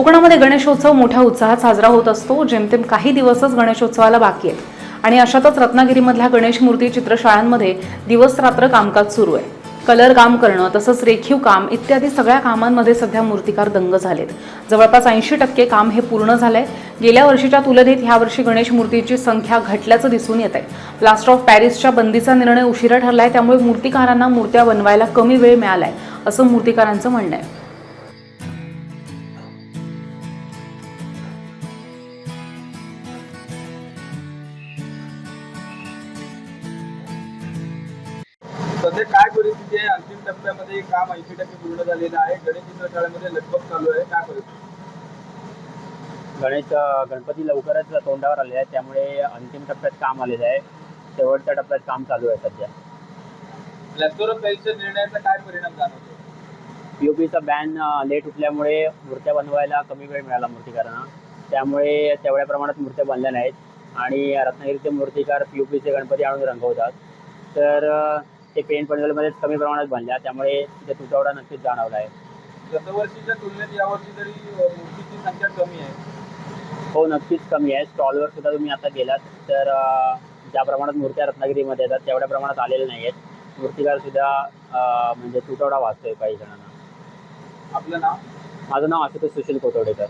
कोकणामध्ये गणेशोत्सव मोठ्या उत्साहात साजरा होत असतो जेमतेम काही दिवसच गणेशोत्सवाला बाकी आहेत. आणि अशातच रत्नागिरीमधल्या गणेश मूर्ती चित्रशाळांमध्ये दिवस रात्र कामकाज सुरू आहे. कलर काम करणं तसंच रेखीव काम इत्यादी सगळ्या कामांमध्ये सध्या मूर्तिकार दंग झालेत. जवळपास ऐंशी टक्के काम हे पूर्ण झालंय. गेल्या वर्षीच्या तुलनेत ह्यावर्षी गणेश मूर्तीची संख्या घटल्याचं दिसून येत आहे. प्लास्टर ऑफ पॅरिसच्या बंदीचा निर्णय उशिरा ठरलाय त्यामुळे मूर्तिकारांना मूर्त्या बनवायला कमी वेळ मिळालाय असं मूर्तिकारांचं म्हणणं आहे. सध्या काय परिस्थिती आहे? अंतिम टप्प्यामध्ये काम ऐंशी टक्के पूर्ण झालेलं आहे. गणेश चित्रशाळेमध्ये लगबग चालू आहे. काय परिस्थिती? गणेश गणपती लवकरच तोंडावर आले आहे. त्यामुळे अंतिम टप्प्यात काम आलेलं आहे. शेवटच्या टप्प्यात काम चालू आहे सध्या. निर्णयाचा काय परिणाम जाणवतो? पी ओ पीचा बॅन लेट उठल्यामुळे मूर्त्या बनवायला कमी वेळ मिळाला मूर्तिकारांना. त्यामुळे तेवढ्या प्रमाणात मूर्त्या बनल्या नाहीत. आणि रत्नागिरीचे मूर्तिकार पी ओ पीचे गणपती आणून रंगवतात. तर ते पेंट पनवेलमध्येच कमी प्रमाणात बनल्या. त्यामुळे तिथे तुटवडा नक्कीच जाणवला आहे गतवर्षीच्या तुलनेत यावर्षी तरी मूर्तीची संख्या कमी आहे. हो नक्कीच कमी आहे. स्टॉलवर सुद्धा तुम्ही आता गेलात तर ज्या प्रमाणात मूर्त्या रत्नागिरीमध्ये येतात तेवढ्या प्रमाणात आलेल्या नाही आहेत मूर्तिकार सुद्धा म्हणजे तुटवडा वाचतोय काही जणांना. आपलं नाव? माझं नाव आशुतोष सुशील कोतवडेकर.